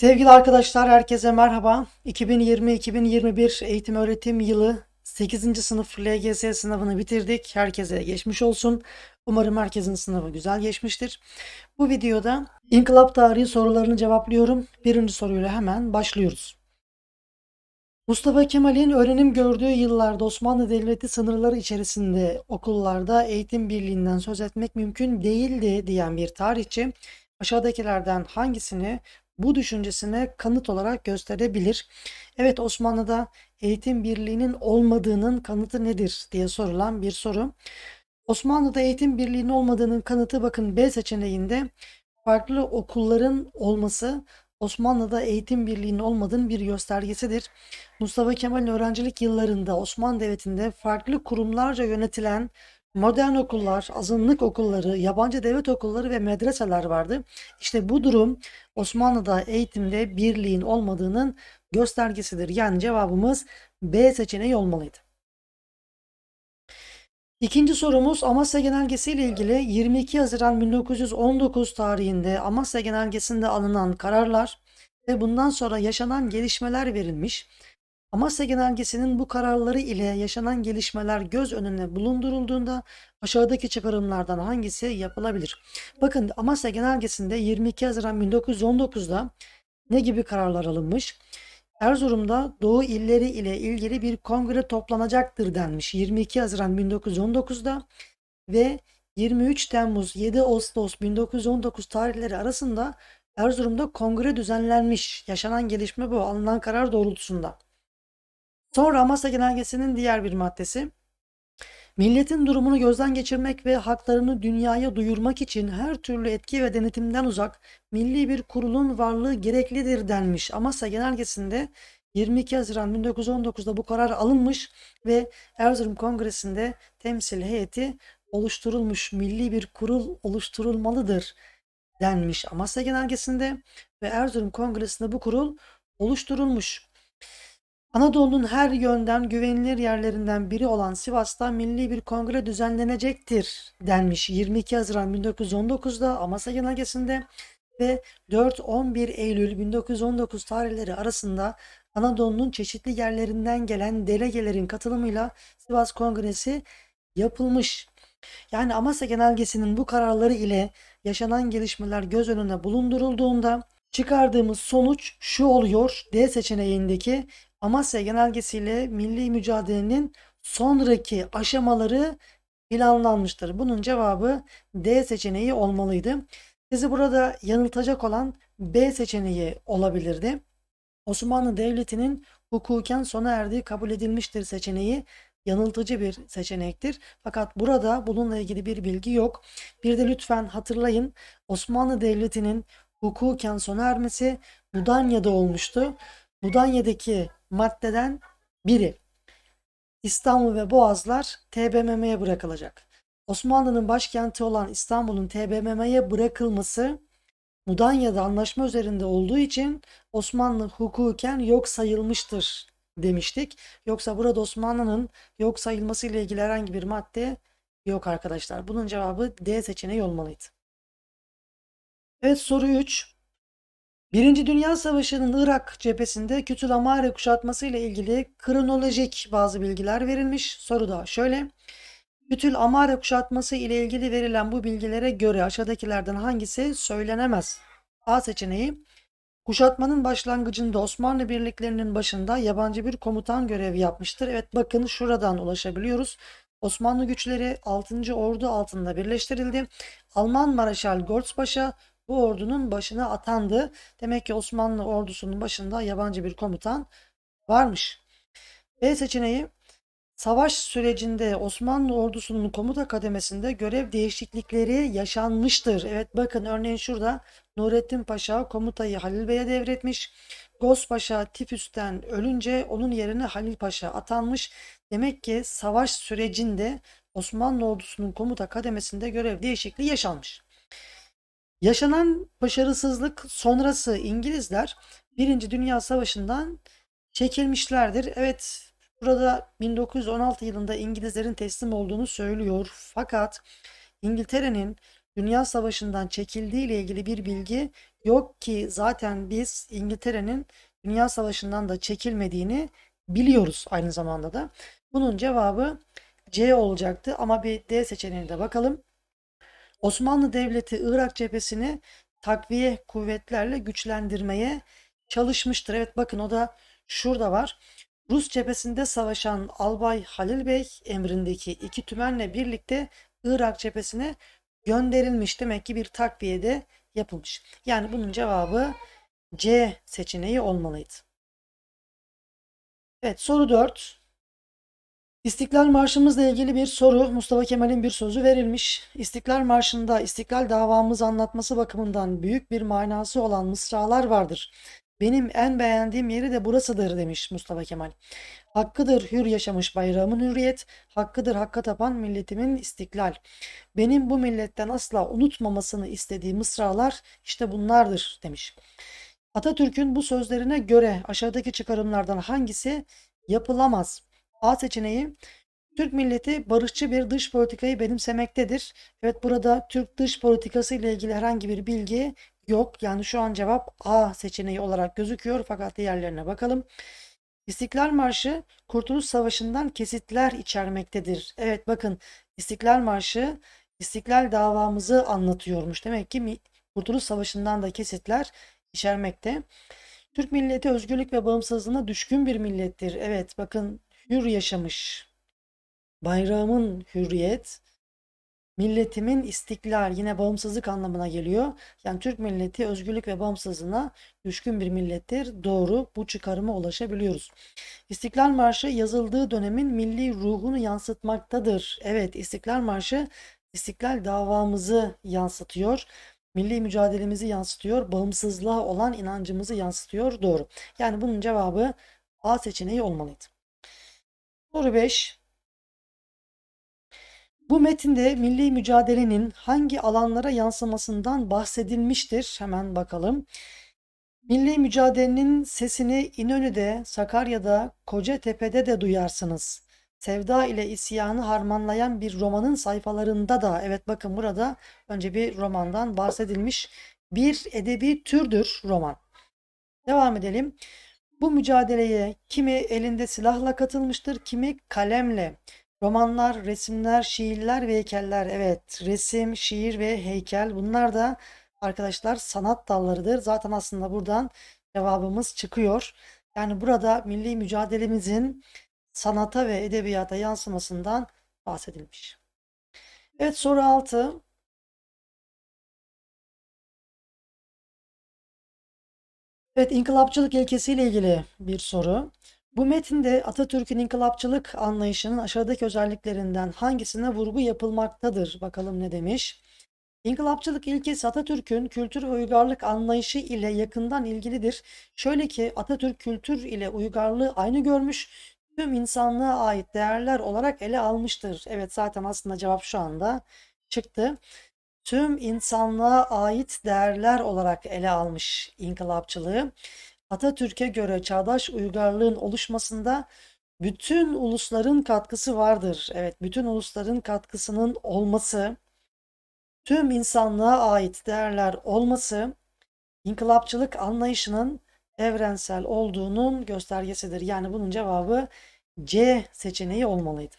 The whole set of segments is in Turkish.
Sevgili arkadaşlar, herkese merhaba. 2020-2021 eğitim öğretim yılı 8. sınıf LGS sınavını bitirdik. Herkese geçmiş olsun. Umarım herkesin sınavı güzel geçmiştir. Bu videoda İnkılap tarihi sorularını cevaplıyorum. Birinci soruyla hemen başlıyoruz. Mustafa Kemal'in öğrenim gördüğü yıllarda Osmanlı Devleti sınırları içerisinde okullarda eğitim birliğinden söz etmek mümkün değildi diyen bir tarihçi aşağıdakilerden hangisini bu düşüncesine kanıt olarak gösterebilir. Evet Osmanlı'da eğitim birliğinin olmadığının kanıtı nedir diye sorulan bir soru. Osmanlı'da eğitim birliğinin olmadığının kanıtı bakın B seçeneğinde farklı okulların olması Osmanlı'da eğitim birliğinin olmadığının bir göstergesidir. Mustafa Kemal'in öğrencilik yıllarında Osmanlı Devleti'nde farklı kurumlarca yönetilen modern okullar, azınlık okulları, yabancı devlet okulları ve medreseler vardı. İşte bu durum Osmanlı'da eğitimde birliğin olmadığının göstergesidir. Yani cevabımız B seçeneği olmalıydı. İkinci sorumuz Amasya Genelgesi ile ilgili 22 Haziran 1919 tarihinde Amasya Genelgesi'nde alınan kararlar ve bundan sonra yaşanan gelişmeler verilmiş. Amasya Genelgesi'nin bu kararları ile yaşanan gelişmeler göz önüne bulundurulduğunda aşağıdaki çıkarımlardan hangisi yapılabilir? Bakın Amasya Genelgesi'nde 22 Haziran 1919'da ne gibi kararlar alınmış? Erzurum'da Doğu illeri ile ilgili bir kongre toplanacaktır denmiş 22 Haziran 1919'da ve 23 Temmuz 7 Ağustos 1919 tarihleri arasında Erzurum'da kongre düzenlenmiş. Yaşanan gelişme bu alınan karar doğrultusunda. Sonra Amasya Genelgesi'nin diğer bir maddesi Milletin durumunu gözden geçirmek ve haklarını dünyaya duyurmak için her türlü etki ve denetimden uzak milli bir kurulun varlığı gereklidir denmiş. Amasya Genelgesi'nde 22 Haziran 1919'da bu karar alınmış ve Erzurum Kongresi'nde temsil heyeti oluşturulmuş, milli bir kurul oluşturulmalıdır denmiş Amasya Genelgesi'nde ve Erzurum Kongresi'nde bu kurul oluşturulmuş. Anadolu'nun her yönden güvenilir yerlerinden biri olan Sivas'ta milli bir kongre düzenlenecektir denmiş 22 Haziran 1919'da Amasya Genelgesi'nde ve 4-11 Eylül 1919 tarihleri arasında Anadolu'nun çeşitli yerlerinden gelen delegelerin katılımıyla Sivas Kongresi yapılmış. Yani Amasya Genelgesi'nin bu kararları ile yaşanan gelişmeler göz önüne bulundurulduğunda çıkardığımız sonuç şu oluyor. D seçeneğindeki Amasya Genelgesi'yle milli mücadelenin sonraki aşamaları planlanmıştır. Bunun cevabı D seçeneği olmalıydı. Sizi burada yanıltacak olan B seçeneği olabilirdi. Osmanlı Devleti'nin hukuken sona erdiği kabul edilmiştir seçeneği yanıltıcı bir seçenektir. Fakat burada bununla ilgili bir bilgi yok. Bir de lütfen hatırlayın Osmanlı Devleti'nin hukuken sona ermesi Mudanya'da olmuştu. Mudanya'daki maddeden biri. İstanbul ve Boğazlar TBMM'ye bırakılacak. Osmanlı'nın başkenti olan İstanbul'un TBMM'ye bırakılması Mudanya'da anlaşma üzerinde olduğu için Osmanlı hukuken yok sayılmıştır demiştik. Yoksa burada Osmanlı'nın yok sayılması ile ilgili herhangi bir madde yok arkadaşlar. Bunun cevabı D seçeneği olmalıydı. Evet soru 3. Birinci Dünya Savaşı'nın Irak cephesinde Kütülamare kuşatması ile ilgili kronolojik bazı bilgiler verilmiş. Soru da şöyle. Kütül Amare kuşatması ile ilgili verilen bu bilgilere göre aşağıdakilerden hangisi söylenemez? A seçeneği Kuşatmanın başlangıcında Osmanlı birliklerinin başında yabancı bir komutan görevi yapmıştır. Evet bakın şuradan ulaşabiliyoruz. Osmanlı güçleri 6. Ordu altında birleştirildi. Alman Maraşal Gorz Paşa bu ordunun başına atandı. Demek ki Osmanlı ordusunun başında yabancı bir komutan varmış. B seçeneği Savaş sürecinde Osmanlı ordusunun komuta kademesinde görev değişiklikleri yaşanmıştır. Evet bakın örneğin şurada Nurettin Paşa komutayı Halil Bey'e devretmiş. Goz Paşa tifüsten ölünce onun yerine Halil Paşa atanmış. Demek ki savaş sürecinde Osmanlı ordusunun komuta kademesinde görev değişikliği yaşanmış. Yaşanan başarısızlık sonrası İngilizler Birinci Dünya Savaşı'ndan çekilmişlerdir. Evet burada 1916 yılında İngilizlerin teslim olduğunu söylüyor. Fakat İngiltere'nin Dünya Savaşı'ndan çekildiği ile ilgili bir bilgi Yok ki zaten biz İngiltere'nin Dünya Savaşı'ndan da çekilmediğini biliyoruz aynı zamanda da. Bunun cevabı C olacaktı ama bir D seçeneğine de bakalım. Osmanlı Devleti Irak cephesini takviye kuvvetlerle güçlendirmeye çalışmıştır. Evet bakın o da şurada var. Rus cephesinde savaşan Albay Halil Bey emrindeki iki tümenle birlikte Irak cephesine gönderilmiş. Demek ki bir takviye de yapılmış. Yani bunun cevabı C seçeneği olmalıydı. Evet soru 4. İstiklal Marşımızla ilgili bir soru. Mustafa Kemal'in bir sözü verilmiş. İstiklal Marşı'nda İstiklal davamızı anlatması bakımından büyük bir manası olan mısralar vardır. Benim en beğendiğim yeri de burasıdır demiş Mustafa Kemal. Hakkıdır hür yaşamış bayrağımın hürriyet, hakkıdır hakka tapan milletimin istiklal. Benim bu milletten asla unutmamasını istediği mısralar işte bunlardır demiş. Atatürk'ün bu sözlerine göre aşağıdaki çıkarımlardan hangisi yapılamaz? A seçeneği Türk milleti barışçı bir dış politikayı benimsemektedir. Evet burada Türk dış politikası ile ilgili herhangi bir bilgi yok. Yani şu an cevap A seçeneği olarak gözüküyor fakat diğerlerine bakalım. İstiklal Marşı Kurtuluş Savaşı'ndan kesitler içermektedir. Evet bakın İstiklal Marşı İstiklal davamızı anlatıyormuş. Demek ki Kurtuluş Savaşı'ndan da kesitler içermekte. Türk milleti özgürlük ve bağımsızlığına düşkün bir millettir. Evet bakın hür yaşamış. Bayrağımın hürriyet, milletimin istiklal yine bağımsızlık anlamına geliyor. Yani Türk milleti özgürlük ve bağımsızlığına düşkün bir millettir. Doğru bu çıkarıma ulaşabiliyoruz. İstiklal Marşı yazıldığı dönemin milli ruhunu yansıtmaktadır. Evet İstiklal Marşı İstiklal davamızı yansıtıyor. Milli mücadelemizi yansıtıyor. Bağımsızlığa olan inancımızı yansıtıyor. Doğru. Yani bunun cevabı A seçeneği olmalıydı. Soru 5. Bu metinde milli mücadelenin hangi alanlara yansımasından bahsedilmiştir? Hemen bakalım. Milli mücadelenin sesini İnönü'de, Sakarya'da, Kocatepe'de de duyarsınız. Sevda ile isyanı harmanlayan bir romanın sayfalarında da evet bakın burada önce bir romandan bahsedilmiş bir edebi türdür roman. Devam edelim. Bu mücadeleye kimi elinde silahla katılmıştır, kimi kalemle. Romanlar, resimler, şiirler ve heykeller. Evet, resim, şiir ve heykel bunlar da arkadaşlar sanat dallarıdır. Zaten aslında buradan cevabımız çıkıyor. Yani burada milli mücadelemizin sanata ve edebiyata yansımasından bahsedilmiş. Evet soru 6. Evet, inkılapçılık ilkesiyle ilgili bir soru. Bu metinde Atatürk'ün inkılapçılık anlayışının aşağıdaki özelliklerinden hangisine vurgu yapılmaktadır? Bakalım ne demiş? İnkılapçılık ilkesi Atatürk'ün kültür ve uygarlık anlayışı ile yakından ilgilidir. Şöyle ki Atatürk kültür ile uygarlığı aynı görmüş, tüm insanlığa ait değerler olarak ele almıştır. Evet zaten aslında cevap şu anda çıktı tüm insanlığa ait değerler olarak ele almış inkılapçılığı. Atatürk'e göre çağdaş uygarlığın oluşmasında bütün ulusların katkısı vardır. Evet, bütün ulusların katkısının olması, tüm insanlığa ait değerler olması inkılapçılık anlayışının evrensel olduğunun göstergesidir. Yani bunun cevabı C seçeneği olmalıydı.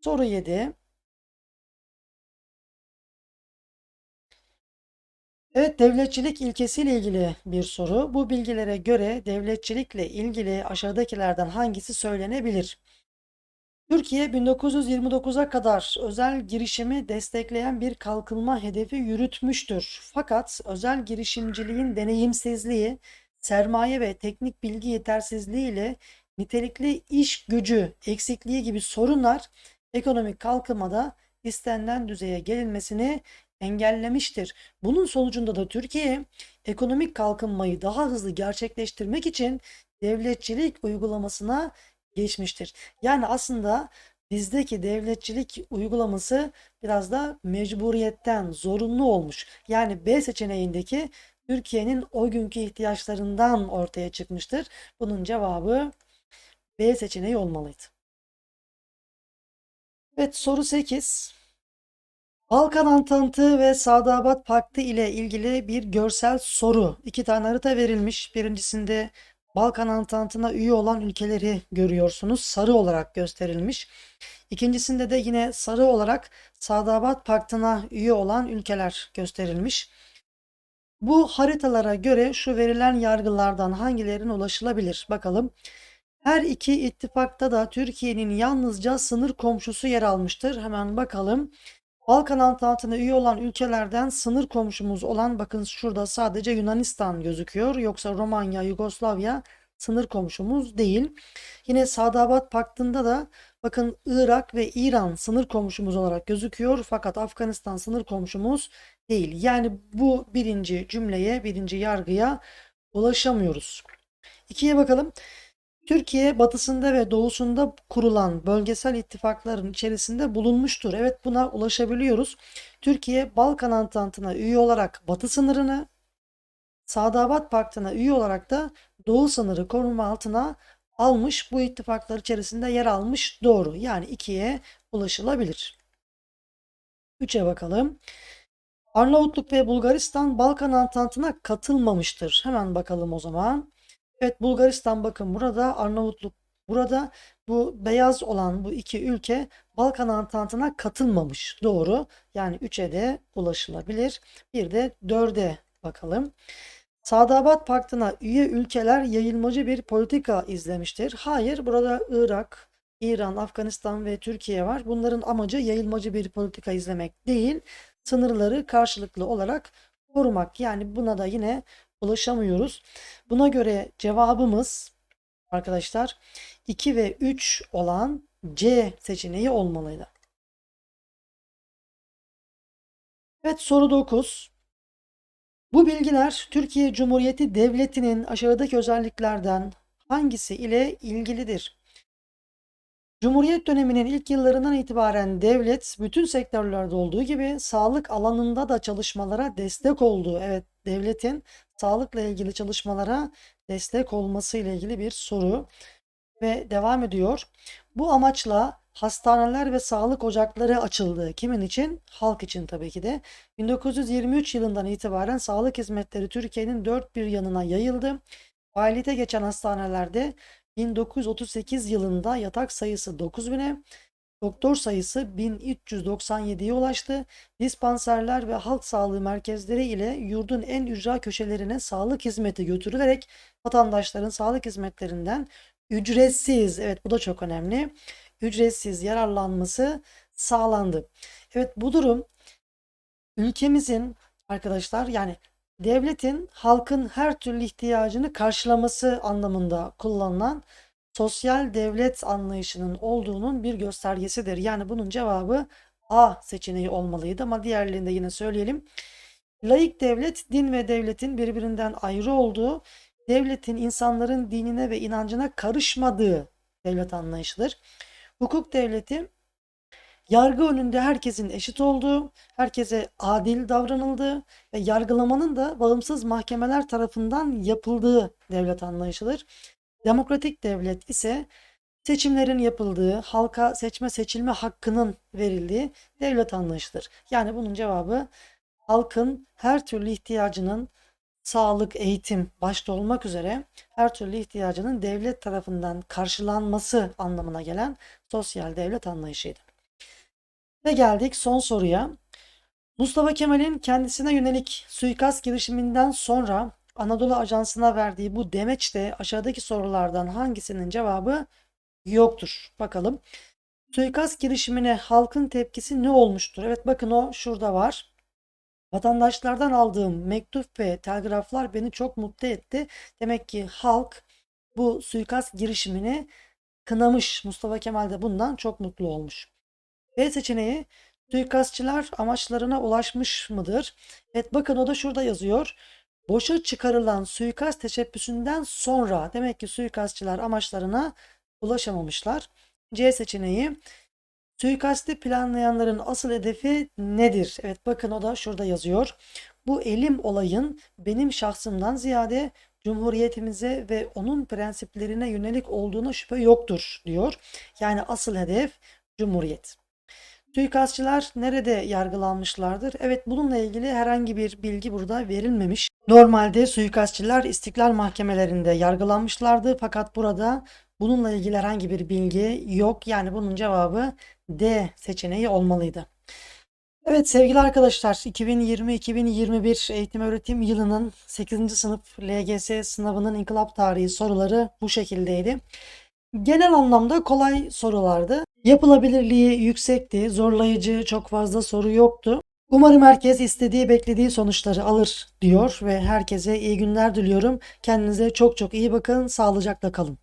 Soru 7. Evet, devletçilik ilkesiyle ilgili bir soru. Bu bilgilere göre devletçilikle ilgili aşağıdakilerden hangisi söylenebilir? Türkiye 1929'a kadar özel girişimi destekleyen bir kalkınma hedefi yürütmüştür. Fakat özel girişimciliğin deneyimsizliği, sermaye ve teknik bilgi yetersizliği ile nitelikli iş gücü eksikliği gibi sorunlar ekonomik kalkınmada istenilen düzeye gelinmesini engellemiştir. Bunun sonucunda da Türkiye ekonomik kalkınmayı daha hızlı gerçekleştirmek için devletçilik uygulamasına geçmiştir. Yani aslında bizdeki devletçilik uygulaması biraz da mecburiyetten zorunlu olmuş. Yani B seçeneğindeki Türkiye'nin o günkü ihtiyaçlarından ortaya çıkmıştır. Bunun cevabı B seçeneği olmalıydı. Evet soru 8. Balkan Antantı ve Sadabat Paktı ile ilgili bir görsel soru. İki tane harita verilmiş. Birincisinde Balkan Antantı'na üye olan ülkeleri görüyorsunuz. Sarı olarak gösterilmiş. İkincisinde de yine sarı olarak Sadabat Paktı'na üye olan ülkeler gösterilmiş. Bu haritalara göre şu verilen yargılardan hangilerine ulaşılabilir? Bakalım. Her iki ittifakta da Türkiye'nin yalnızca sınır komşusu yer almıştır. Hemen bakalım. Balkan Antantı'na üye olan ülkelerden sınır komşumuz olan bakın şurada sadece Yunanistan gözüküyor. Yoksa Romanya, Yugoslavya sınır komşumuz değil. Yine Sadabat Paktı'nda da bakın Irak ve İran sınır komşumuz olarak gözüküyor. Fakat Afganistan sınır komşumuz değil. Yani bu birinci cümleye, birinci yargıya ulaşamıyoruz. İkiye bakalım. Türkiye batısında ve doğusunda kurulan bölgesel ittifakların içerisinde bulunmuştur. Evet buna ulaşabiliyoruz. Türkiye Balkan Antantı'na üye olarak batı sınırını, Sadabat Paktı'na üye olarak da doğu sınırı koruma altına almış. Bu ittifaklar içerisinde yer almış. Doğru. Yani ikiye ulaşılabilir. Üçe bakalım. Arnavutluk ve Bulgaristan Balkan Antantı'na katılmamıştır. Hemen bakalım o zaman. Evet Bulgaristan bakın burada Arnavutluk burada bu beyaz olan bu iki ülke Balkan Antantı'na katılmamış. Doğru. Yani 3'e de ulaşılabilir. Bir de 4'e bakalım. Sadabat Paktı'na üye ülkeler yayılmacı bir politika izlemiştir. Hayır, burada Irak, İran, Afganistan ve Türkiye var. Bunların amacı yayılmacı bir politika izlemek değil, sınırları karşılıklı olarak korumak. Yani buna da yine ulaşamıyoruz. Buna göre cevabımız arkadaşlar 2 ve 3 olan C seçeneği olmalıydı. Evet soru 9. Bu bilgiler Türkiye Cumhuriyeti Devleti'nin aşağıdaki özelliklerden hangisi ile ilgilidir? Cumhuriyet döneminin ilk yıllarından itibaren devlet bütün sektörlerde olduğu gibi sağlık alanında da çalışmalara destek oldu. Evet, devletin sağlıkla ilgili çalışmalara destek olması ile ilgili bir soru ve devam ediyor. Bu amaçla hastaneler ve sağlık ocakları açıldı. Kimin için? Halk için tabii ki de. 1923 yılından itibaren sağlık hizmetleri Türkiye'nin dört bir yanına yayıldı. Faaliyete geçen hastanelerde 1938 yılında yatak sayısı 9000'e, doktor sayısı 1397'ye ulaştı. Dispanserler ve halk sağlığı merkezleri ile yurdun en ücra köşelerine sağlık hizmeti götürülerek vatandaşların sağlık hizmetlerinden ücretsiz, evet bu da çok önemli, ücretsiz yararlanması sağlandı. Evet bu durum ülkemizin arkadaşlar yani devletin halkın her türlü ihtiyacını karşılaması anlamında kullanılan sosyal devlet anlayışının olduğunun bir göstergesidir. Yani bunun cevabı A seçeneği olmalıydı ama diğerlerinde yine söyleyelim. Laik devlet din ve devletin birbirinden ayrı olduğu, devletin insanların dinine ve inancına karışmadığı devlet anlayışıdır. Hukuk devleti yargı önünde herkesin eşit olduğu, herkese adil davranıldığı ve yargılamanın da bağımsız mahkemeler tarafından yapıldığı devlet anlayışıdır. Demokratik devlet ise seçimlerin yapıldığı, halka seçme seçilme hakkının verildiği devlet anlayışıdır. Yani bunun cevabı halkın her türlü ihtiyacının sağlık, eğitim başta olmak üzere her türlü ihtiyacının devlet tarafından karşılanması anlamına gelen sosyal devlet anlayışıydı. Ve geldik son soruya. Mustafa Kemal'in kendisine yönelik suikast girişiminden sonra Anadolu Ajansı'na verdiği bu demeçte aşağıdaki sorulardan hangisinin cevabı yoktur? Bakalım. Suikast girişimine halkın tepkisi ne olmuştur? Evet bakın o şurada var. Vatandaşlardan aldığım mektup ve telgraflar beni çok mutlu etti. Demek ki halk bu suikast girişimini kınamış. Mustafa Kemal de bundan çok mutlu olmuş. B seçeneği suikastçılar amaçlarına ulaşmış mıdır? Evet bakın o da şurada yazıyor. Boşa çıkarılan suikast teşebbüsünden sonra demek ki suikastçılar amaçlarına ulaşamamışlar. C seçeneği suikasti planlayanların asıl hedefi nedir? Evet bakın o da şurada yazıyor. Bu elim olayın benim şahsımdan ziyade Cumhuriyetimize ve onun prensiplerine yönelik olduğuna şüphe yoktur diyor. Yani asıl hedef Cumhuriyet. Suikastçılar nerede yargılanmışlardır? Evet bununla ilgili herhangi bir bilgi burada verilmemiş. Normalde suikastçılar istiklal mahkemelerinde yargılanmışlardı fakat burada bununla ilgili herhangi bir bilgi yok. Yani bunun cevabı D seçeneği olmalıydı. Evet sevgili arkadaşlar 2020-2021 eğitim öğretim yılının 8. sınıf LGS sınavının inkılap tarihi soruları bu şekildeydi. Genel anlamda kolay sorulardı. Yapılabilirliği yüksekti, zorlayıcı çok fazla soru yoktu. Umarım herkes istediği, beklediği sonuçları alır diyor ve herkese iyi günler diliyorum. Kendinize çok çok iyi bakın, sağlıcakla kalın.